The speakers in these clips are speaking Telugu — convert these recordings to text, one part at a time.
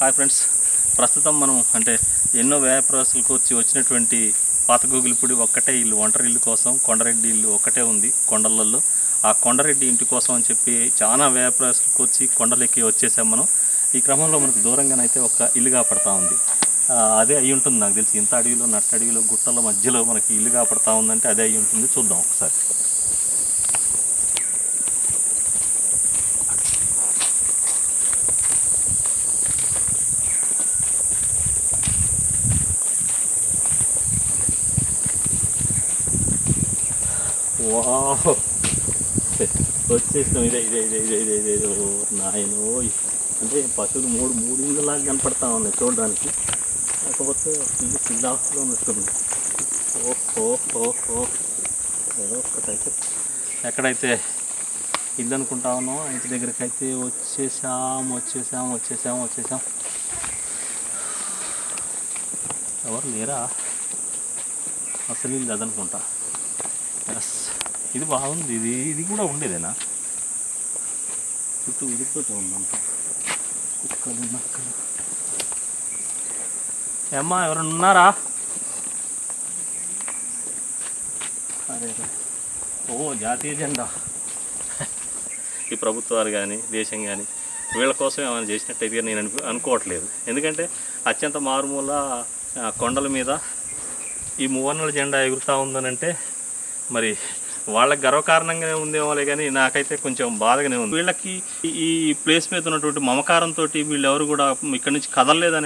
Hi friends. ప్రస్తుతం మనం అంటే ఎన్నో వ్యాపారస్తులకు వచ్చి వచ్చినటువంటి పాత గూగులిపూడి ఒక్కటే ఇల్లు ఒంటరి ఇల్లు కోసం కొండరెడ్డి ఇల్లు ఒక్కటే ఉంది కొండలలో ఆ కొండరెడ్డి ఇంటి కోసం అని చెప్పి చాలా వ్యాపారస్తులకు వచ్చి కొండలెక్కి వచ్చేసాం మనం. ఈ క్రమంలో మనకు దూరంగానైతే ఒక ఇల్లుగా పడతా ఉంది. అదే అయి ఉంటుంది నాకు తెలిసి. ఇంత అడవిలో నట్ట అడవిలో గుట్టల మధ్యలో మనకి ఇల్లుగా పడతా ఉందంటే అదే అయి ఉంటుంది. చూద్దాం ఒకసారి. వచ్చేసాం వచ్చేసినాం. ఇదే ఇదే ఇదే ఇదే ఇదే ఇదే ఇదే. ఓ అంటే పశువులు మూడు మూడు ఇళ్ళలాగా కనపడతా ఉన్నాయి చూడడానికి. కాకపోతే ఇల్లు చిల్లాస్తులో ఉన్నట్టుంది ఓహో ఓహో ఏదో ఒక్కటైతే. ఎక్కడైతే ఇల్లు అనుకుంటా ఉన్నాం ఇంటి దగ్గరికి అయితే వచ్చేసాం వచ్చేసాం వచ్చేసాం వచ్చేసాం. ఎవరు లేరా? అసలు ఇల్లు అదనుకుంటా ఎస్. ఇది బాగుంది. ఇది ఇది కూడా ఉండేదేనా? చుట్టూ విడిపోతూ ఉందాం కుక్కలు నక్కలు. ఏమ్మా ఎవరైనా ఉన్నారా? అరే. ఓ జాతీయ జెండా. ఈ ప్రభుత్వాలు కానీ దేశం కానీ వీళ్ళ కోసం ఏమైనా చేసినట్టయితే నేను అనుకో అనుకోవట్లేదు. ఎందుకంటే అత్యంత మారుమూల కొండల మీద ఈ మూవన్నల జెండా ఎగురుతూ ఉందనంటే మరి వాళ్ళకి గర్వకారణంగానే ఉందేమోలే కానీ నాకైతే కొంచెం బాధగానే ఉంది. వీళ్ళకి ఈ- ప్లేస్ మీద ఉన్నటువంటి మమకారంతో వీళ్ళెవరు కూడా ఇక్కడ నుంచి కదలలేదు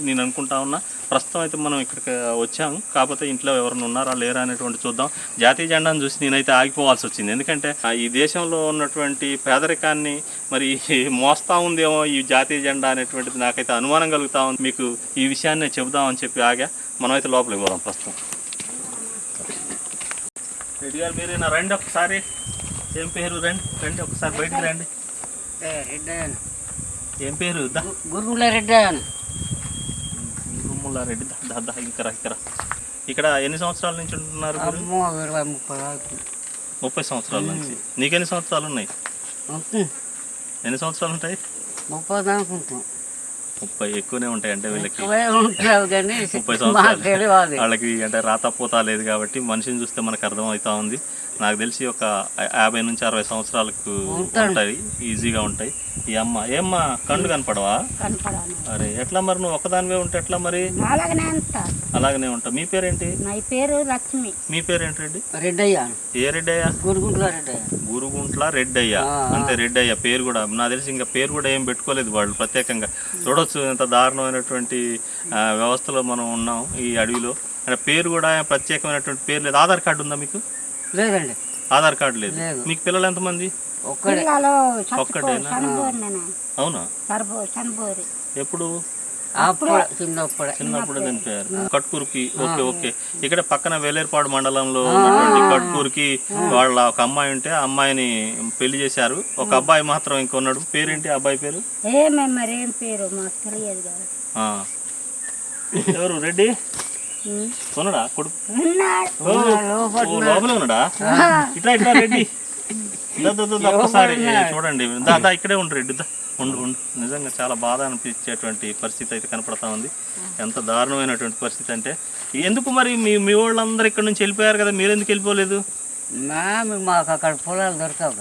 నేను అనుకుంటా ఉన్నా. ప్రస్తుతం అయితే మనం ఇక్కడికి వచ్చాము. కాకపోతే ఇంట్లో ఎవరైనా ఉన్నారా లేరా అనేటువంటి చూద్దాం. జాతీయ జెండాను చూసి నేనైతే ఆగిపోవాల్సి వచ్చింది. ఎందుకంటే ఆ, ఈ దేశంలో ఉన్నటువంటి పేదరికాన్ని మరి మోస్తా ఉందేమో ఈ జాతీయ జెండా అనేటువంటిది నాకైతే అనుమానం కలుగుతా ఉంది. మీకు ఈ విషయాన్ని చెబుదామని చెప్పి ఆగా. మనమైతే లోపలికి పోదాం ప్రస్తుతం. రెడ్డి గారు మీరేనా రండి ఒకసారి. ఏం పేరు? రండి రండి ఒకసారి బయటికి రండి. ఏం పేరు? గుమ్ముల రెడ్డి. దా, దా దా ఇక్కడ ఇక్కడ. ఇక్కడ ఎన్ని సంవత్సరాల నుంచి ఉంటున్నారు ముప్పై సంవత్సరాల నుంచి. నీకెన్ని సంవత్సరాలు ఉన్నాయి. ఎన్ని సంవత్సరాలు ఉంటాయి? ముప్పై దాకా ముప్పై ఎక్కువనే ఉంటాయి అంటే వీళ్ళకి ముప్పై సంవత్సరాలు. వాళ్ళకి అంటే రాతపోతా లేదు కాబట్టి మనిషిని చూస్తే మనకు అర్థమవుతా ఉంది. నాకు తెలిసి ఒక యాభై నుంచి అరవై సంవత్సరాలకు. ఉంటాయి. ఈజీగా ఉంటాయి. ఈ అమ్మ ఏమ్మా కళ్ళు కనపడవా? కనపడాను. అరే ఎట్లా మరి నువ్వు ఒక్కదానివే ఉంటే ఎట్లా మరి? అలాగనే ఉంటా. మీ పేరేంటి? నా పేరు లక్ష్మి మీ పేరేంటి రెడ్డి? రెడ్డయ్య. ఏ రెడ్డయ్య? గురుగుంట్ల రెడ్డయ్య. గురుగుంట్ల రెడ్డయ్య. అంతే రెడ్డయ్య. పేరు కూడా నాకు తెలిసి ఇంకా పేరు కూడా ఏం పెట్టుకోలేదు వాళ్ళు ప్రత్యేకంగా. చూడొచ్చు ఎంత దారుణమైనటువంటి వ్యవస్థలో మనం ఉన్నాం ఈ అడవిలో. అంటే పేరు కూడా ప్రత్యేకమైనటువంటి పేరు లేదు. ఆధార్ కార్డు ఉందా మీకు? లేదండి. ఆధార్ కార్డు లేదు. లేదు. మీకు పిల్లలు ఎంతమంది? ఒక్కడే. పిల్లలు నేను. అవునా? ఎప్పుడు? అప్పుడే చిన్నప్పుడే. చిన్నప్పుడు చనిపోయారు. కట్కూరుకి ఓకే ఓకే. ఇక్కడ పక్కన వేలేరుపాడు మండలంలో ఉన్నటువంటి కట్కూరుకి వాళ్ళ ఒక అమ్మాయి ఉంటే ఆ అమ్మాయిని పెళ్ళి చేశారు. ఒక అబ్బాయి మాత్రం ఇంకొన్నాడు. పేరేంటి ఆ అబ్బాయి పేరు? ఏమే మరి? ఏం పేరు? మాకు తెలియదు కదా. ఆ. ఎవరు? రెడ్డి? కొడుకు? ఉన్నాడు. లోపలే ఇట్లా ఇట్లా రెడ్డి. ఒక్కసారి చూడండి. దా ఇక్కడే ఉండు రెడ్డి. ఉండు ఉండు. నిజంగా చాలా బాధ అనిపించేటువంటి పరిస్థితి అయితే కనపడతా ఉంది. ఎంత దారుణమైనటువంటి పరిస్థితి అంటే. ఎందుకు మరి మీ మీ వాళ్ళందరూ ఇక్కడ నుంచి వెళ్ళిపోయారు కదా? మీరు ఎందుకు వెళ్ళిపోలేదు మాకు అక్కడ పొలాలు దొరకవు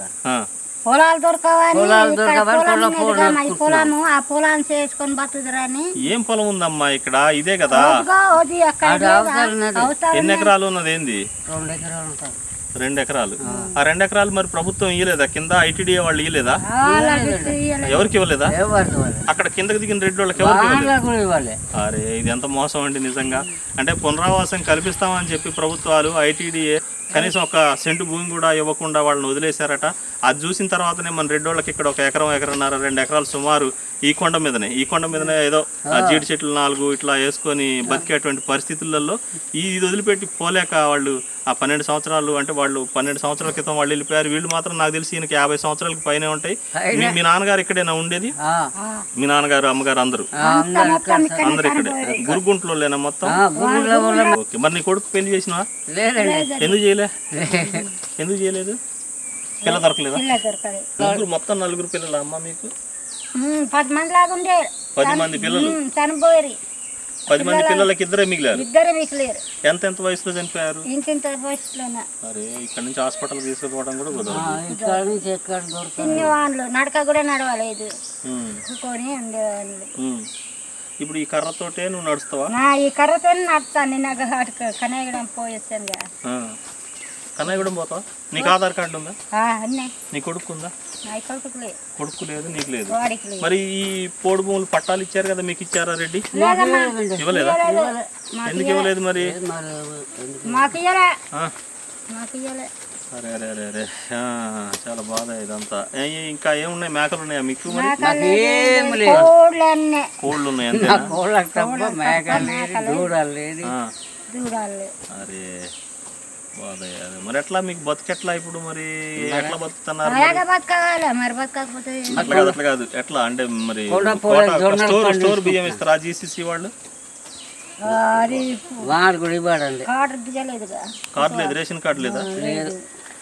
పొలాలు దొరకవని పొలాలు పొలం పొలం పొలము ఆ పొలాన్ని చేసుకొని బతుకుదురని. ఏం పొలం ఉందమ్మా ఇక్కడ? ఇదే కదా? అది అక్కడ ఎన్ని ఎకరాలు ఉన్నది ఏంది? రెండు ఎకరాలు ఉంటాయి. రెండు ఎకరాలు. ఆ. రెండు ఎకరాలు మరి ప్రభుత్వం ఇయ్యలేదా? కింద ఐటీడీఏ వాళ్ళు ఇయ్యలేదు. ఎవరికి ఇవ్వలేదా? అక్కడ కిందకి దిగిన రెడ్డి వాళ్ళకి ఎవరికి ఇవ్వలేదు? అరే ఇది ఎంత మోసం అండి నిజంగా. అంటే పునరావాసం కల్పిస్తామని చెప్పి ప్రభుత్వాలు ఐటీడీఏ కనీసం ఒక సెంటు భూమి కూడా ఇవ్వకుండా వాళ్ళని వదిలేశారట. అది చూసిన తర్వాతనే మన రెడ్డోళ్ళకి ఇక్కడ ఒక ఎకరం ఎకరన్నర రెండు ఎకరాలు సుమారు ఈ కొండ మీదనే ఈ కొండ మీదనే ఏదో జీడి చెట్లు నాలుగు ఇట్లా వేసుకొని బతికేటువంటి పరిస్థితులలో ఈ ఇది వదిలిపెట్టి పోలేక వాళ్ళు ఆ పన్నెండు సంవత్సరాలు అంటే వాళ్ళు పన్నెండు సంవత్సరాల క్రితం వాళ్ళు వెళ్ళిపోయారు. వీళ్ళు మాత్రం నాకు తెలిసి ఈయనకి యాభై సంవత్సరాలకి పైనే ఉంటాయి. మీ- మీ నాన్నగారు ఇక్కడేనా ఉండేది? ఆ, మీ నాన్నగారు అమ్మగారు అందరూ? ఆ, అందరు ఇక్కడ. గురుగుంట్లో లేనా మొత్తం? ఓకే మరి నీ కొడుకు పెళ్ళి చేసినావా? లేదండి. ఎందుకు చేయలే? ఎందుకు చేయలేదు? పిల్ల దొరకలేదా? ముగ్గురు మొత్తం నలుగురు పిల్లల అమ్మ మీకు? పది మంది లాగా ఉండే పది మంది పిల్లలు? ఉమ్, చనిపోయి పది మంది పిల్లలకి ఇద్దరే మిగిలారు? ఇద్దరు మిగిలేరు. ఎంత ఎంత వయసులో చనిపోయారు? ఇంతింత వయసులోనే? అరే ఇక్కడ నుంచి హాస్పిటల్ తీసుకుపోవడం కూడా కుదరదు. చిన్ని వాళ్ళు నడక కూడా నడవలేదు. కూకొని ఉండేవాళ్ళు. ఇప్పుడు ఈ కర్రతోటే నువ్వు నడుస్తావా? నా ఈ కర్రతో నడుస్తాను. అటు కనేయడం పోయొచ్చాను కదా ఆ. కన్నయ్య కూడా పోతావా? నీకు ఆధార్ కార్డు ఉందా? ఆ, అన్నీ. నీ కొడుకు ఉందా? కొడుకు లేదు. నీకు లేదు. మరి ఈ పోడు భూములు పట్టాలు ఇచ్చారు కదా మీకు ఇచ్చారా రెడ్డి? ఇవ్వలేదా? ఎందుకు ఇవ్వలేదు మరి? అరే అరే అరే అరే. ఆ, చాలా బాధ ఇదంతా. ఏ, ఇంకా ఏమున్నాయి? మేకలు ఉన్నాయా మీకు మరి? ఏం లేదు. కోళ్ళు ఉన్నాయి. దూడాలు అరే. బాధ అదే. మరి ఎట్లా మీకు బతుకెట్లా ఇప్పుడు మరి? ఎట్లా బతుకుతున్నారు అలాగే బతకాలి మరి బతకకపోతే అట్లా కాదు అట్లా కాదు. ఎట్లా? అంటే మరి స్టోర్ స్టోర్ బియ్యం ఇస్తారా జీసీసీ వాళ్ళు ఆ, అది వాడు కూడా ఇవ్వడండి. కార్డు లేదు రేషన్ కార్డు లేదా?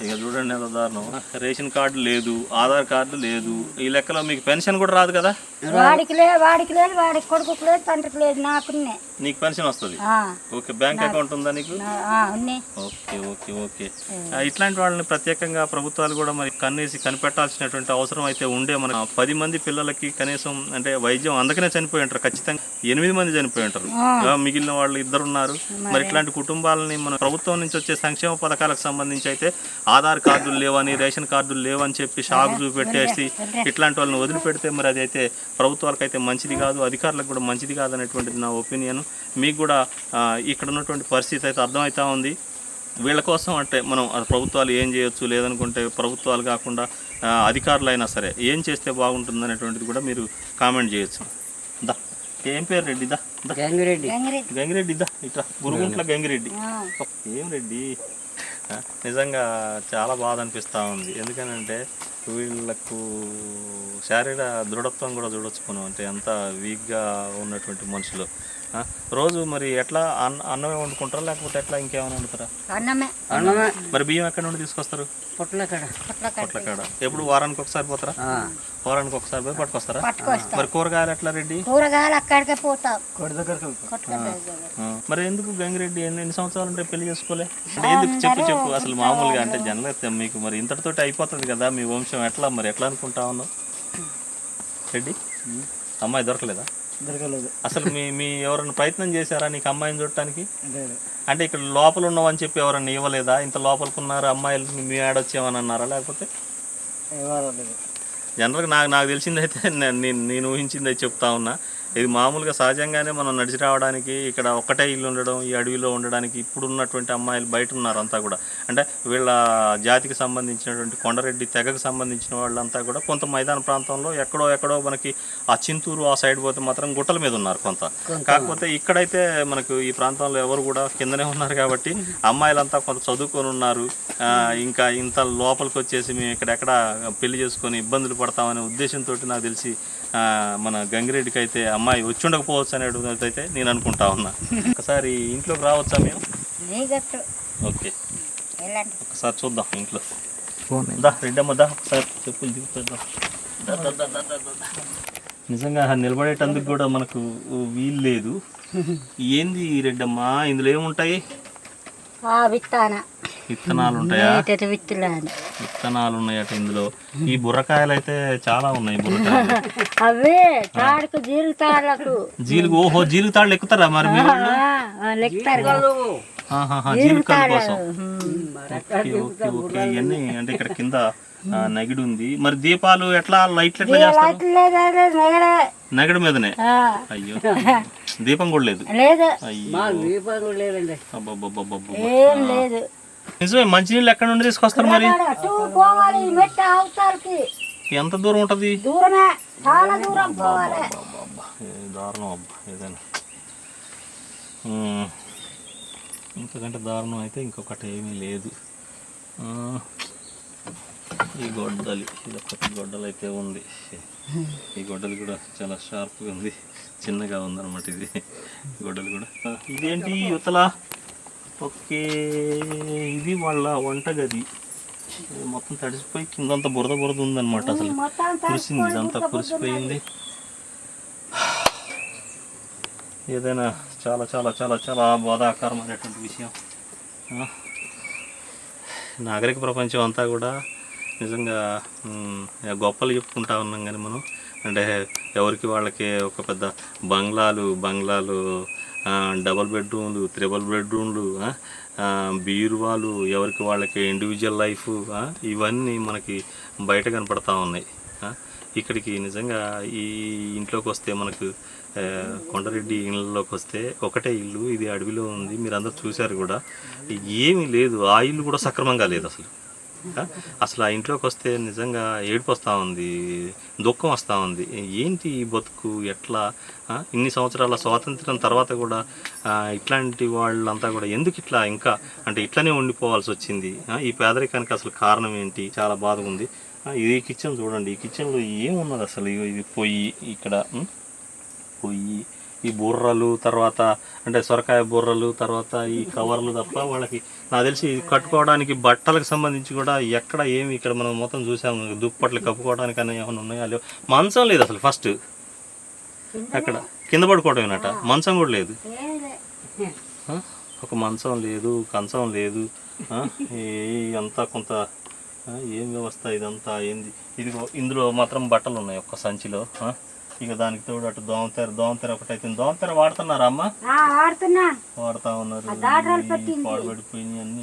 ఇక చూడండి ఎంత దారుణం. రేషన్ కార్డు లేదు ఆధార్ కార్డు లేదు. ఈ లెక్కలో మీకు పెన్షన్ కూడా రాదు కదా? వాడికి లేదు వాడికి లేదు వాడికి కొడుకుకి లేదు తండ్రికి లేదు నాకున్నే. నీకు పెన్షన్ వస్తుంది? ఓకే బ్యాంక్ అకౌంట్ ఉందా నీకు? Okay okay okay. ఇట్లాంటి వాళ్ళని ప్రత్యేకంగా ప్రభుత్వాలు కూడా మరి కన్నేసి కనిపెట్టాల్సినటువంటి అవసరం అయితే ఉండే మన పది మంది పిల్లలకి కనీసం అంటే వైద్యం అందుకనే చనిపోయి ఉంటారు ఖచ్చితంగా. ఎనిమిది మంది చనిపోయి ఉంటారు. మిగిలిన వాళ్ళు ఇద్దరు ఉన్నారు మరి ఇట్లాంటి కుటుంబాలని మన ప్రభుత్వం నుంచి వచ్చే సంక్షేమ పథకాలకు సంబంధించి అయితే ఆధార్ కార్డులు లేవని రేషన్ కార్డులు లేవని చెప్పి షాక్ చూపెట్టేసి ఇట్లాంటి వాళ్ళని వదిలిపెడితే మరి అది అయితే ప్రభుత్వాలకు అయితే మంచిది కాదు అధికారులకు కూడా మంచిది కాదు అనేటువంటిది నా ఒపీనియన్. మీకు కూడా ఇక్కడ ఉన్నటువంటి పరిస్థితి అయితే అర్థమవుతా ఉంది. వీళ్ళ కోసం అంటే మనం ప్రభుత్వాలు ఏం చేయొచ్చు లేదనుకుంటే ప్రభుత్వాలు కాకుండా అధికారులైనా సరే ఏం చేస్తే బాగుంటుంది అనేటువంటిది కూడా మీరు కామెంట్ చేయొచ్చు. దా ఏం పేరు రెడ్డి? దా గంగిరెడ్డి. గంగిరెడ్డి. దా ఇట్లా గురుగుంట్ల గంగిరెడ్డి. ఆ, ఏం రెడ్డి? నిజంగా చాలా బాధ అనిపిస్తూ ఉంది. ఎందుకనంటే వీళ్ళకు శారీర దృఢత్వం కూడా చూడొచ్చు మనం అంటే ఎంత వీక్గా ఉన్నటువంటి మనుషులు. రోజు మరి ఎట్లా అన్న అన్నమే వండుకుంటారా? లేకపోతే ఎట్లా ఇంకేమైనా వండుతారా? అన్నమే. అన్నమే. మరి బియ్యం ఎక్కడి నుండి తీసుకొస్తారు? పొట్ల కడ. పొట్ల పొట్ల కాడ. ఎప్పుడు వారానికి ఒకసారి పోతారా? ఆ. వారానికి ఒకసారి పోయి పట్టుకొస్తారా? పట్టుకొస్తాం. మరి కూరగాయలు ఎట్లా రెడ్డి? కూరగాయలు అక్కడికే పోతాం. మరి ఎందుకు గంగిరెడ్డి ఎన్ని ఎన్ని సంవత్సరాలు ఉంటే పెళ్ళి చేసుకోలే? అంటే ఎందుకు చెప్పు చెప్పు. అసలు మామూలుగా అంటే జనరల్ మీకు మరి ఇంతటితోటి అయిపోతుంది కదా మీ వంశం. ఎట్లా మరి? ఎట్లా అనుకుంటా ఉన్నావు? రెడ్డి? అమ్మాయి దొరకలేదా? దొరకలేదు అసలు మీ మీ ఎవరైనా ప్రయత్నం చేశారా నీకు అమ్మాయిని చూడటానికి? అంటే ఇక్కడ లోపల ఉన్నామని చెప్పి ఎవరైనా ఇవ్వలేదా? ఇంత లోపలికున్నారు అమ్మాయిలు? మీ ఆడొచ్చేమని అన్నారా లేకపోతే? జనరల్గా నాకు నాకు తెలిసిందైతే నేను నేను- నేను ఊహించింది అయితే చెప్తా ఉన్నా. ఇది మామూలుగా సహజంగానే మనం నడిచి రావడానికి ఇక్కడ ఒక్కటే ఇల్లు ఉండడం ఈ అడవిలో ఉండడానికి ఇప్పుడు ఉన్నటువంటి అమ్మాయిలు బయట ఉన్నారు అంతా కూడా. అంటే వీళ్ళ జాతికి సంబంధించినటువంటి కొండరెడ్డి తెగకు సంబంధించిన వాళ్ళంతా కూడా కొంత మైదాన ప్రాంతంలో ఎక్కడో ఎక్కడో మనకి ఆ చింతూరు ఆ సైడ్ పోతే మాత్రం గుట్టల మీద ఉన్నారు కొంత. కాకపోతే ఇక్కడైతే మనకు ఈ ప్రాంతంలో ఎవరు కూడా కిందనే ఉన్నారు కాబట్టి అమ్మాయిలంతా కొంత చదువుకొని ఉన్నారు. ఇంకా ఇంత లోపలికి వచ్చేసి మేము ఇక్కడెక్కడ పెళ్ళి చేసుకొని ఇబ్బందులు పడతామనే ఉద్దేశంతో నాకు తెలిసి మన గంగిరెడ్డికి అయితే అమ్మాయి వచ్చి ఉండకపోవచ్చు అనేటువంటి అయితే నేను అనుకుంటా ఉన్నా. ఒకసారి ఇంట్లోకి రావచ్చా మేము ఓకే. ఒకసారి చూద్దాం ఇంట్లో. దా రెడ్డమ్మ దా ఒకసారి చెప్పులు దిగుతుందా నిజంగా నిలబడేటందుకు కూడా మనకు వీలు లేదు. ఏంది రెడ్డమ్మ? ఇందులో ఏముంటాయి? విత్తాన. విత్తనాలు ఉంటాయా? విత్తనాలు. ఉన్నాయట ఇందులో. ఈ బుర్రకాయలు అయితే చాలా ఉన్నాయి బుర్రకాయలు. అవే తాడుకు జీలు తాళ్ళకు జీలుగు ఓహో జీలుగు తాళ్ళు ఎక్కుతారా మరి మీరు? ఓకే ఇవన్నీ అంటే ఇక్కడ కింద నగిడి ఉంది మరి దీపాలు ఎట్లా లైట్లు ఎట్లా చేస్తారు? లేదు నగడి. మీదనే? అయ్యో. దీపం కూడా లేదు. లేదు. నిజమే మంచినీళ్ళు ఎక్కడ నుండి తీసుకొస్తారు మరి? ఎంత దూరం ఉంటది? దూరమే చాలా దూరం పోవాలి. అబ్బా, ఏ దారుణం అబ్బా ఏదైనా. ఇంతకంటే దారుణం అయితే ఇంకొకటి ఏమీ లేదు. ఈ గొడ్డలి ఇది ఒకటి గొడ్డలు అయితే ఉంది. ఈ గొడ్డలి కూడా చాలా షార్ప్గా ఉంది. చిన్నగా ఉందన్నమాట ఇది. గొడ్డలి కూడా. ఇదేంటి యువతల ఓకే ఇది వాళ్ళ వంటగది. మొత్తం తడిసిపోయి కిందంతా బురద బురద ఉందన్నమాట అసలు. కురిసింది ఇదంతా కురిసిపోయింది. ఏదైనా చాలా చాలా చాలా చాలా బాధాకరమైనటువంటి విషయం. నాగరిక ప్రపంచం అంతా కూడా నిజంగా గొప్పలు చెప్పుకుంటా ఉన్నాం కానీ మనం. అంటే ఎవరికి వాళ్ళకి ఒక పెద్ద బంగ్లాలు బంగ్లాలు డబల్ బెడ్రూమ్లు త్రిబుల్ బెడ్రూమ్లు బీరువాలు ఎవరికి వాళ్ళకి ఇండివిజువల్ లైఫ్ ఇవన్నీ మనకి బయట కనపడతా ఉన్నాయి. ఇక్కడికి నిజంగా ఈ ఇంట్లోకి వస్తే మనకు కొండరెడ్డి ఇళ్ళలోకి వస్తే ఒకటే ఇల్లు ఇది అడవిలో ఉంది మీరు అందరూ చూశారు కూడా. ఏమీ లేదు ఆ ఇల్లు కూడా సక్రమంగా లేదు అసలు. అసలు ఆ ఇంట్లోకి వస్తే నిజంగా ఏడుపు వస్తూ ఉంది దుఃఖం వస్తూ ఉంది. ఏంటి ఈ బతుకు ఎట్లా? ఆ, ఇన్ని సంవత్సరాల స్వాతంత్రం తర్వాత కూడా ఇట్లాంటి వాళ్ళంతా కూడా ఎందుకు ఇట్లా ఇంకా అంటే ఇట్లానే ఉండిపోవాల్సి వచ్చింది? ఆ, ఈ పేదరికానికి అసలు కారణం ఏంటి? చాలా బాధగా ఉంది. ఇది కిచెన్ చూడండి. ఈ కిచెన్లో ఏమున్నది అసలు? ఇది పొయ్యి ఇక్కడ? పొయ్యి. ఈ బుర్రలు తర్వాత అంటే సొరకాయ బుర్రలు తర్వాత ఈ కవర్లు తప్ప వాళ్ళకి నాకు తెలిసి కట్టుకోవడానికి బట్టలకు సంబంధించి కూడా ఎక్కడ ఏమి ఇక్కడ మనం మొత్తం చూసాము. దుప్పట్లు కప్పుకోవడానికి అనే ఏమైనా ఉన్నాయా? లేవు. మంచం లేదు అసలు ఫస్ట్ అక్కడ కింద పడుకోవడం మంచం కూడా లేదు? ఒక మంచం లేదు కంచం లేదు. అంతా కొంత ఏం వ్యవస్థ ఇదంతా? ఏంది? ఇదిగో ఇందులో మాత్రం బట్టలు ఉన్నాయి ఒక్క సంచిలో? ఇక దానికి తోడు అటు దోమతెర దోమతెర ఒకటైతే దోమతెర వాడుతున్నారా అమ్మ? వాడుతా ఉన్నారు. పాడుపడిపోయినాయి అన్ని.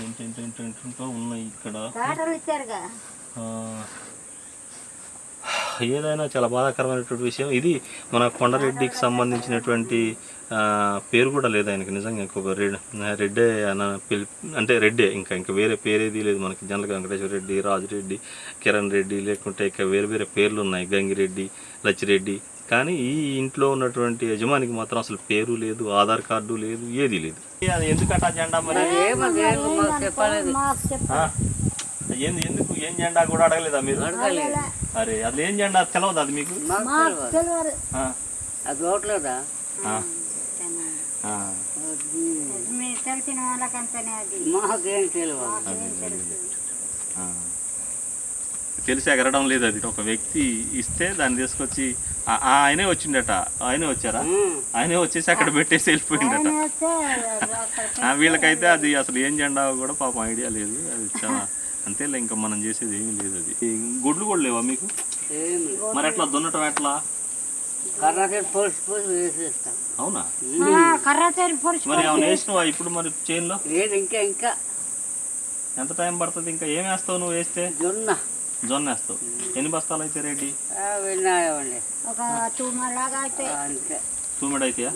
ఇంటింటో ఉన్నాయి ఇక్కడ. ఏదైనా చాలా బాధాకరమైనటువంటి విషయం. ఇది మన కొండరెడ్డికి సంబంధించినటువంటి పేరు కూడా లేదు ఆయనకి. నిజంగా ఇంకొక రెడ్ రెడ్డే అన్న పిలి అంటే రెడ్డే ఇంకా ఇంకా వేరే పేరేది లేదు మనకి. జనరల్గా వెంకటేశ్వర రెడ్డి రాజురెడ్డి కిరణ్ రెడ్డి లేకుంటే ఇంకా వేరే వేరే పేర్లు ఉన్నాయి. గంగిరెడ్డి లచ్చిరెడ్డి కానీ ఈ ఇంట్లో ఉన్నటువంటి యజమానికి మాత్రం అసలు పేరు లేదు ఆధార్ కార్డు లేదు ఏది లేదు. అది ఎందుకట జెండా మరి? ఏంది ఎందుకు? ఏం జెండా కూడా అడగలేదా మీరు? అరే అది ఏం జెండా తెలవదు అది మీకు? అది ఓట్లేదా? తెలిసిన వాళ్ళకంతనే అది. మాకేం తెలియదు ఆ. తెలిసి ఎగరడం లేదు అది. ఒక వ్యక్తి ఇస్తే దాన్ని తీసుకొచ్చి ఆయనే వచ్చిండట. ఆయనే వచ్చారా? ఆయనే వచ్చేసి అక్కడ పెట్టేసి వెళ్ళిపోయిండట. వీళ్ళకైతే అది అసలు ఏం జెండా కూడా పాపం ఐడియా లేదు. అది చాలా అంతేలే ఇంకా మనం చేసేది ఏమీ లేదు అది. గుడ్లు కూడా లేవా మీకు? ఏమి మరి ఎట్లా? దున్నటం ఎట్లా? కర్రకి పోసి పోసి వేసేస్తాం. అవునా? కర్ర మరి ఏమైనా వేసినావా ఇప్పుడు మరి చేనులో? లేదు ఇంకా ఇంకా. ఎంత టైం పడుతుంది ఇంకా? ఏం వేస్తావు నువ్వు వేస్తే? జొన్న. జొన్న వేస్తావు. ఎన్ని బస్తాలు అయితే రెడ్డి తూమెడ అయితే.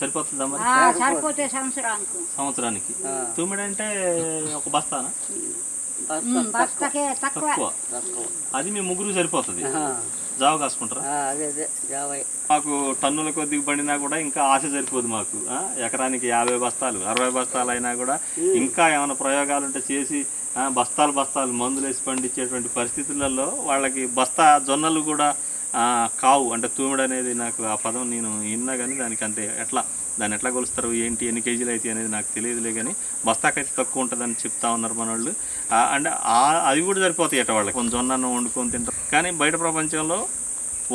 సరిపోతుందా మరి? ఆ, సరిపోతే సంవత్సరానికి. సంవత్సరానికి. తూమెడ అంటే ఒక బస్తానా? తక్కువ. అది మీ ముగ్గురు సరిపోతుంది. జావ కాసుకుంటారా? అదే అదే మాకు టన్నుల కొద్దిగా పడినా కూడా ఇంకా ఆశ సరిపోదు మాకు ఆ? ఎకరానికి యాభై బస్తాలు అరవై బస్తాలు అయినా కూడా ఇంకా ఏమైనా ప్రయోగాలు ఉంటే చేసి ఆ, బస్తాలు బస్తాలు మందులు వేసి పండించేటువంటి పరిస్థితులలో వాళ్ళకి బస్తా జొన్నలు కూడా ఆ, కావు. అంటే తూమిడి అనేది నాకు ఆ పదం నేను విన్నా కానీ దానికి అంటే ఎట్లా? దాన్ని ఎట్లా కొలుస్తారు? ఏంటి? ఎన్ని కేజీలు అయితే అనేది నాకు తెలియదులే కానీ బస్తాకైతే తక్కువ ఉంటుందని చెప్తా ఉన్నారు మన వాళ్ళు అంటే అది కూడా సరిపోతాయి అట వాళ్ళకి. కొంచెం జొన్న అన్నం వండుకొని తింటారు కానీ బయట ప్రపంచంలో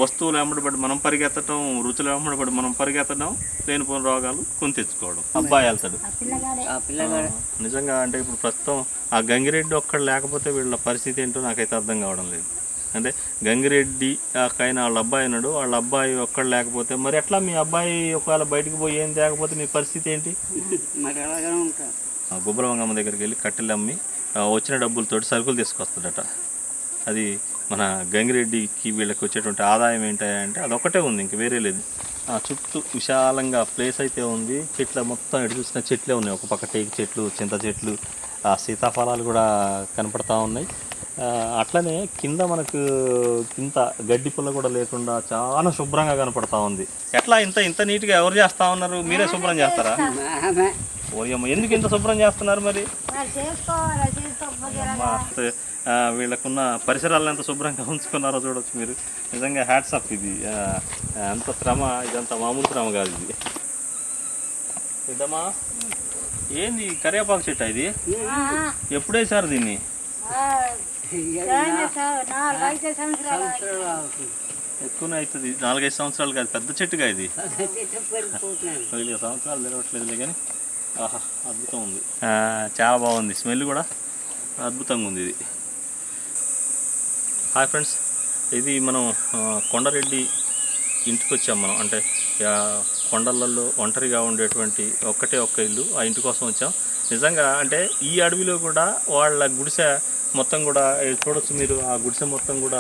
వస్తువులు వెంబడిపడి మనం పరిగెత్తడం రుచులు వెంబడిపడి మనం పరిగెత్తడం లేనిపోయిన రోగాలు కొని తెచ్చుకోవడం. అబ్బాయి వెళ్తాడు ఆ పిల్లగాడే. ఆ పిల్లగాడు. నిజంగా అంటే ఇప్పుడు ప్రస్తుతం ఆ గంగిరెడ్డి ఒక్కడు లేకపోతే వీళ్ళ పరిస్థితి ఏంటో నాకైతే అర్థం కావడం లేదు. అంటే గంగిరెడ్డి కైనా వాళ్ళ అబ్బాయి ఉన్నాడు. వాళ్ళ అబ్బాయి ఒక్కడు లేకపోతే మరి ఎట్లా మీ అబ్బాయి ఒకవేళ బయటకు పోయి ఏం తేకపోతే మీ పరిస్థితి ఏంటి? మరి గుబ్బలమంగమ్మ దగ్గరికి వెళ్ళి కట్టెలు అమ్మి వచ్చిన డబ్బులతోటి సరుకులు తీసుకొస్తాడట అది మన గంగిరెడ్డికి వీళ్ళకి వచ్చేటువంటి ఆదాయం ఏంటంటే అదొకటే ఉంది ఇంక వేరే లేదు. ఆ చుట్టూ విశాలంగా ప్లేస్ అయితే ఉంది. చెట్ల మొత్తం ఎటు చూసిన చెట్లే ఉన్నాయి. ఒక పక్క టేకు చెట్లు చింత చెట్లు సీతాఫలాలు కూడా కనపడతా ఉన్నాయి. అట్లనే కింద మనకు ఇంత గడ్డి పుల్ల కూడా లేకుండా చాలా శుభ్రంగా కనపడతా ఉంది. ఎట్లా ఇంత ఇంత నీట్గా ఎవరు చేస్తా ఉన్నారు? మీరే శుభ్రం చేస్తారా? ఓయమ్మ ఎందుకు ఇంత శుభ్రం చేస్తున్నారు మరి? వీళ్ళకున్న పరిసరాలను ఎంత శుభ్రంగా ఉంచుకున్నారో చూడొచ్చు మీరు. నిజంగా హ్యాట్స్ అప్ ఇది. అంత శ్రమ ఇదంతా మామూలు శ్రమ కాదు ఇది. ఇదమ్మా ఏంది కరివేపాకు చెట్టు ఇది? ఎప్పుడు వేసారు దీన్ని? ఎక్కువనే అవుతుంది. నాలుగైదు సంవత్సరాలు కాదు. పెద్ద చెట్టుగా ఇది. సంవత్సరాలు తిరగట్లేదులే కానీ. ఆహా అద్భుతం ఉంది. ఆ, చాలా బాగుంది. స్మెల్ కూడా అద్భుతంగా ఉంది ఇది. హాయ్ ఫ్రెండ్స్ ఇది మనం కొండారెడ్డి ఇంటికి వచ్చాం మనం. అంటే కొండలలో ఒంటరిగా ఉండేటువంటి ఒక్కటే ఒక్క ఇల్లు ఆ ఇంటి కోసం వచ్చాం. నిజంగా అంటే ఈ అడవిలో కూడా వాళ్ళ గుడిసె మొత్తం కూడా చూడొచ్చు మీరు ఆ గుడిసె మొత్తం కూడా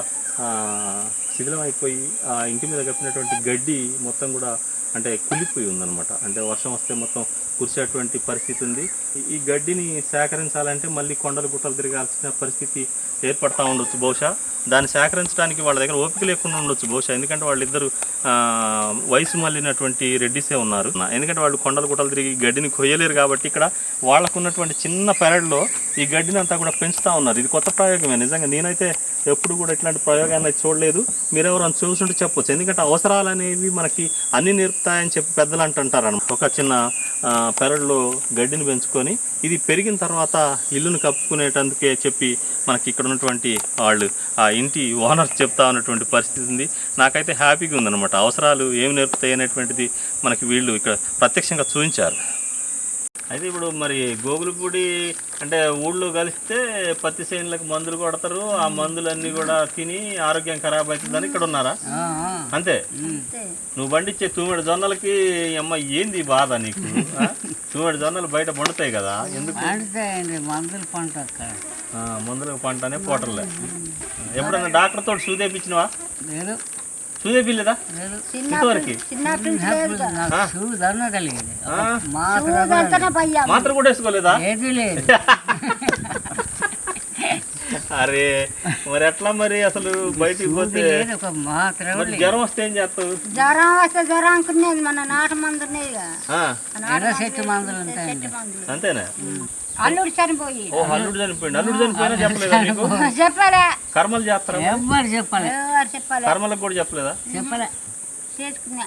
శిథిలం అయిపోయి ఆ ఇంటి మీద కప్పినటువంటి గడ్డి మొత్తం కూడా అంటే కులిపోయి ఉందన్నమాట. అంటే వర్షం వస్తే మొత్తం కురిసేటువంటి పరిస్థితి ఉంది. ఈ- గడ్డిని సేకరించాలంటే మళ్ళీ కొండలు గుట్టలు తిరగాల్సిన పరిస్థితి ఏర్పడతా ఉండొచ్చు బహుశా. దాన్ని సేకరించడానికి వాళ్ళ దగ్గర ఓపిక లేకుండా ఉండొచ్చు బహుశా. ఎందుకంటే వాళ్ళిద్దరు వయసు మళ్ళినటువంటి రెడ్డిసే ఉన్నారు. ఎందుకంటే వాళ్ళు కొండలు గుట్టలు తిరిగి గడ్డిని కొయ్యలేరు కాబట్టి ఇక్కడ వాళ్ళకు ఉన్నటువంటి చిన్న పెరడ్లో ఈ గడ్డిని అంతా కూడా పెంచుతూ ఉన్నారు. ఇది కొత్త ప్రయోగమే. నిజంగా నేనైతే ఎప్పుడు కూడా ఇట్లాంటి ప్రయోగాన్ని చూడలేదు. మీరెవరైనా చూసుంటే చెప్పొచ్చు. ఎందుకంటే అవసరాలు అనేవి మనకి అన్ని నేర్పుతాయని చెప్పి పెద్దలు అంటుంటారు అనమాట ఒక చిన్న పెరడులో గడ్డిని పెంచుకొని ఇది పెరిగిన తర్వాత ఇల్లును కప్పుకునేటందుకే చెప్పి మనకి ఇక్కడ ఉన్నటువంటి వాళ్ళు ఆ ఇంటి ఓనర్ చెప్తా ఉన్నటువంటి పరిస్థితి ఉంది. నాకైతే హ్యాపీగా ఉందన్నమాట. అవసరాలు ఏం నేర్పుతాయి అనేటువంటిది మనకి వీళ్ళు ఇక్కడ ప్రత్యక్షంగా చూపించారు. అయితే ఇప్పుడు మరి గోగులపూడి అంటే ఊళ్ళో కలిస్తే పత్తి చేనులకు మందులు కొడతారు. ఆ మందులన్నీ కూడా తిని ఆరోగ్యం ఖరాబ్ అవుతుందని ఇక్కడ ఉన్నారా? అంతే? నువ్వు పండించే తూమెడు జొన్నలకి అమ్మ ఏంది బాధ నీకు? ఆ? తూమెడు జొన్నలు బయట పండుతాయి కదా ఎందుకు? మందులు పంట మందులకు పంటనే పోటర్లే ఎప్పుడన్నా డాక్టర్ తోటి సూదేపించినవా లేదు. పోయా మాత్ర కూడా వేసుకోలేదా? ఏది లేదు. అరే మరి ఎట్లా మరి అసలు బయటికి పోతే? లేదు ఒక మాత్రం మరి జ్వరం వస్తే ఏం చేస్తావు? జ్వరం వస్తే జ్వరం అనుకునేది మన నాటు చెట్టు మందులు అంతేనా? అల్లుడు చనిపోయి. ఓ అల్లుడు చనిపోయింది అల్లుడు చనిపోయినా చెప్పలేదా నీకు? చెప్పలే. కర్మలు చేస్తారా ఎవ్వరు చెప్పలే? కర్మలకు కూడా చెప్పలేదా? చెప్పలే. చేసుకున్నా.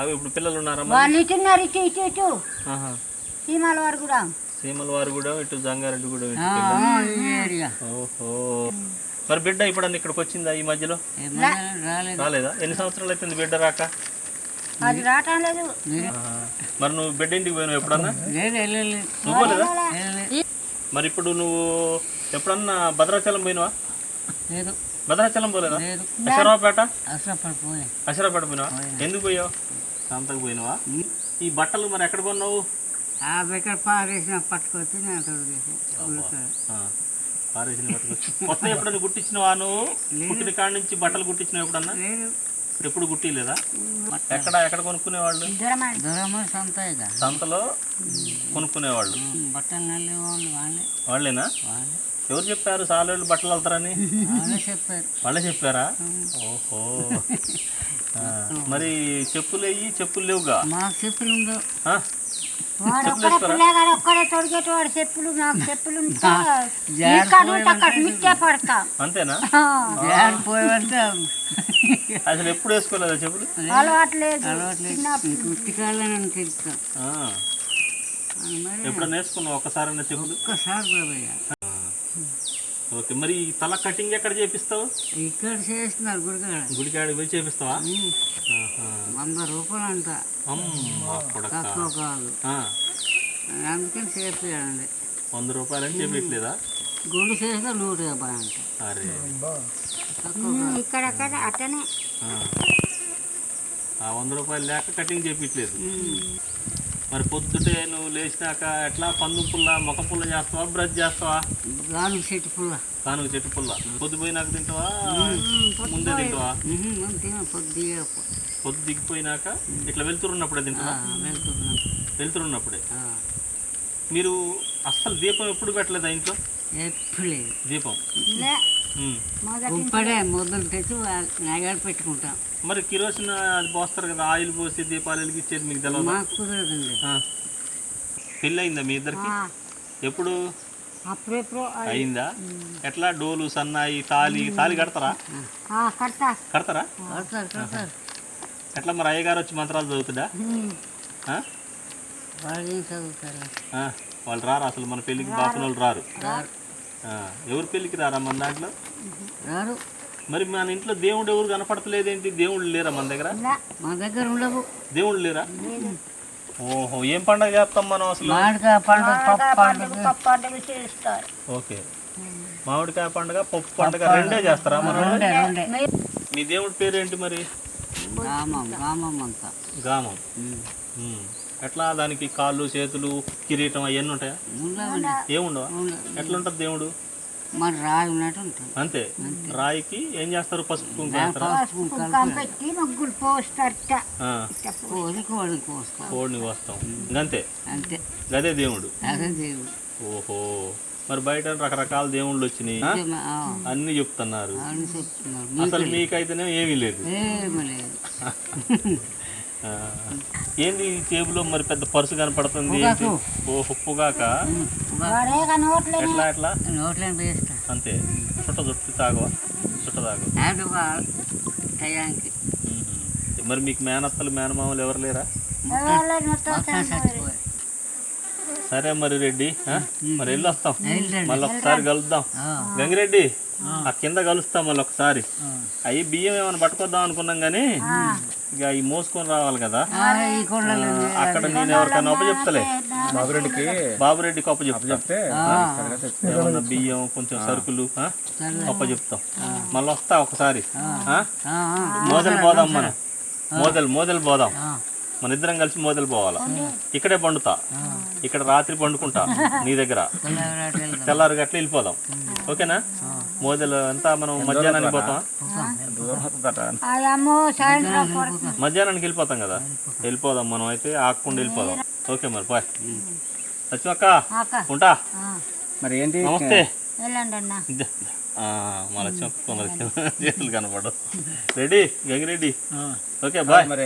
అవి ఇప్పుడు పిల్లలు ఉన్నారా? వాళ్ళు ఇటున్నారు ఇటు ఇటు ఇటు. సీమాల వారు కూడా. సీమల వారు కూడా ఇటు జంగారెడ్డి కూడా ఓహో. మరి బిడ్డ ఇప్పుడు ఇక్కడికి వచ్చిందా ఈ మధ్యలో? రాలేదు. రాలేదా? ఎన్ని సంవత్సరాలు అవుతుంది బిడ్డ రాక? అది రావటం లేదు. ఆహా. మరి నువ్వు బిడ్డ ఇంటికి పోయినావు ఎప్పుడన్నా? నువ్వు. మరి ఇప్పుడు నువ్వు ఎప్పుడన్నా భద్రాచలం పోయినావా? లేదు. భద్రాచలం పోలేదా? పడిపోయి అశరావుపేట పోయినావా? ఎందుకు పోయావు? శాంతకు పోయినావా? ఈ బట్టలు మరి ఎక్కడ కొన్నావు? ఆ బెక్కడ పారేసిన పట్టుకొచ్చి నేను పారేసిన బట్టలు కొత్త ఎప్పుడన్నా కుట్టించినవా నువ్వు కుట్టిన కాడ నుంచి బట్టలు కుట్టించినావు ఎప్పుడన్నా? లేదు. ఎప్పుడు కుట్టిలేదా ఎక్కడ ఎక్కడ కొనుక్కునేవాళ్ళు? సొంత సంతలో కొనుక్కునేవాళ్ళు. బట్టలు నల్లి వాళ్ళు వాళ్ళే. వాళ్ళేనా? వాళ్ళే. ఎవరు చెప్పారు సాలేళ్ళు బట్టలు వెళ్తారని వాళ్ళే చెప్పారు. వాళ్ళే చెప్పారా? ఓహో. మరి చెప్పులు అయ్యి చెప్పులు లేవుగా? మాకు చెప్పులు ఉండవు. పిల్లగాడు ఒక్కడే తొడిగేటవాడు చెప్పులు నాకు చెప్పులు మిట్టే పడతా. అంతేనా? అసలు ఎప్పుడు వేసుకోలేదా చెప్పులు? అలవాట్లేదు ఎప్పుడన్నా వేసుకున్నావు ఒక్కసారైనా చెప్పులు? ఒక్కసారి ఓకే మరి ఈ తల కటింగ్ ఎక్కడ చేపిస్తావు? ఇక్కడ చేస్తున్నారు గుడికాడ. గుడికాడికి పోయి చేపిస్తావా. వంద రూపాయలు అంట తక్కువ కాదు. ఆ, అందుకని చేపియండి వంద రూపాయలని చెప్పట్లేదా గుండు చేస్తే నూట యాభై అంట. అరే. ఇక్కడక్కడ అట్టనే. ఆ. ఆ వంద రూపాయలు లేక కటింగ్ చేపించలేదు మరి పొద్దుటే నువ్వు లేచినాక ఎట్లా పందు పుల్ల మొక్క పుల్ల చేస్తావా బ్రష్ చేస్తావా? గాను చెట్టు పుల్ల. కానుక చెట్టు పుల్ల. పొద్దుపోయినాక తింటావా? ముందే తింటావా? పొద్దు దిగిపోయినాక ఇట్లా వెళ్తురున్నప్పుడే తింటావా వెళ్తున్నాం వెళ్తురున్నప్పుడే ఆ, మీరు అస్సలు దీపం ఎప్పుడు పెట్టలేదా ఇంట్లో? ఎప్పుడు లేదు. దీపం? మొదలు తెచ్చి నగలు పెట్టుకుంటాం. మరి కిరోసిన అది పోస్తారు కదా ఆయిల్ పోసి దీపాలు వెలిగించేది మీకు తెలియదు మాకు కుదరదండి పెళ్ళి అయిందా మీ ఇద్దరికి? ఎప్పుడు? అప్పుడెప్పుడు అయిందా? ఎట్లా? డోలు సన్నాయి తాలి తాలి కడతారా? కడతా. కడతారా? ఎట్లా మరి అయ్యగారు వచ్చి మంత్రాలు చదువుతుందా? వాళ్ళు రారు అసలు మన పెళ్ళికి బాపున వాళ్ళు రారు. ఎవరి పెళ్ళికి రారా మన దాంట్లో? రారు. మరి మన ఇంట్లో దేవుడు ఎవరు కనపడతలేదేంటి? దేవుళ్ళు లేరా మన దగ్గర? మా దగ్గర ఉండవు. దేవుళ్ళు లేరా? ఓహో ఏం పండగ చేస్తాం మనం అసలు? మామిడికాయ పండుగ పప్పు పండుగ పప్పాటలు చేస్తారు. ఓకే. మామిడికాయ పండుగ పప్పు పండుగ రెండే చేస్తారా మనం మీ దేవుడి పేరు ఏంటి మరి? గామం అంతా. ఎట్లా? దానికి కాళ్ళు చేతులు కిరీటం అవన్నీ ఉంటాయా? ఏముండవా? ఎట్లా ఉంటుంది దేవుడు? మరి రాయి ఉన్నట్టు ఉంటుంది. అంతే. రాయికి ఏం చేస్తారు? పసుపు కుంకుమ పెట్టి ముగ్గులు పోస్తారట కోస్తాం కోడిని వస్తాం ఇంకంతే అంతే. గదే దేవుడు. అదే దేవుడు. ఓహో. మరి బయట రకరకాల దేవుళ్ళు వచ్చినాయి. అన్ని చెప్తున్నారు. అసలు మీకైతేనే ఏమీ లేదు. ఏమి లేదు. ఏంది ఈ టేబుల్లో మరి పెద్ద పర్సు కనపడుతుంది? ఏంటి ఓహో పొగాక వాడే కనవట్లేదు ఎట్లా ఎట్లా? నోట్లేని వేస్తా అంతే. చుట్ట చుట్టు తాగవా? చుట్ట తాగు. మరి మీకు మేనత్తలు మేనమామలు ఎవరు లేరా? సరే మరి రెడ్డి? మరి వెళ్ళి వస్తాం. మళ్ళీ ఒకసారి కలుద్దాం. ఆ, గంగిరెడ్డి ఆ. కింద కలుస్తాం మళ్ళీ ఒకసారి. అవి బియ్యం ఏమైనా పట్టుకొద్దాం అనుకున్నాం కానీ ఇక అవి మోసుకొని రావాలి కదా. ఈ అక్కడ నేను ఎవరికైనా అప్ప చెప్తలే. బాబురెడ్డికి బాబురెడ్డికి అప్ప చెప్తా. చెప్తే ఏమన్నా బియ్యం కొంచెం సరుకులు ఆ? అప్ప చెప్తాం. మళ్ళీ వస్తా ఒకసారి. ఆ? ఆ, ఆ, మోదలు పోదాం మనం. మోదలు మోదలు పోదాం. మన ఇద్దరం కలిసి మోదలు పోవాలా? ఇక్కడే పండుతా. ఇక్కడ రాత్రి పండుకుంటా నీ దగ్గర. తెల్లారి గట్ల వెళ్ళిపోదాం. ఓకేనా? మోదలు అంతా మనం మధ్యాహ్నానికి పోతాం మధ్యాహ్నానికి వెళ్ళిపోతాం కదా? వెళ్ళిపోదాం మనం అయితే ఆకుండా వెళ్ళిపోదాం. ఓకే మరి బాయ్. సచివక్క అక్క ఉంటా? మరి ఏంటి? నమస్తే. వెళ్ళండి అన్న. ఇద్ద. ఆ, మా లక్ష్మక్క కొందరు చేతులు కనపడవు. Ready Gangireddy okay bye. మరి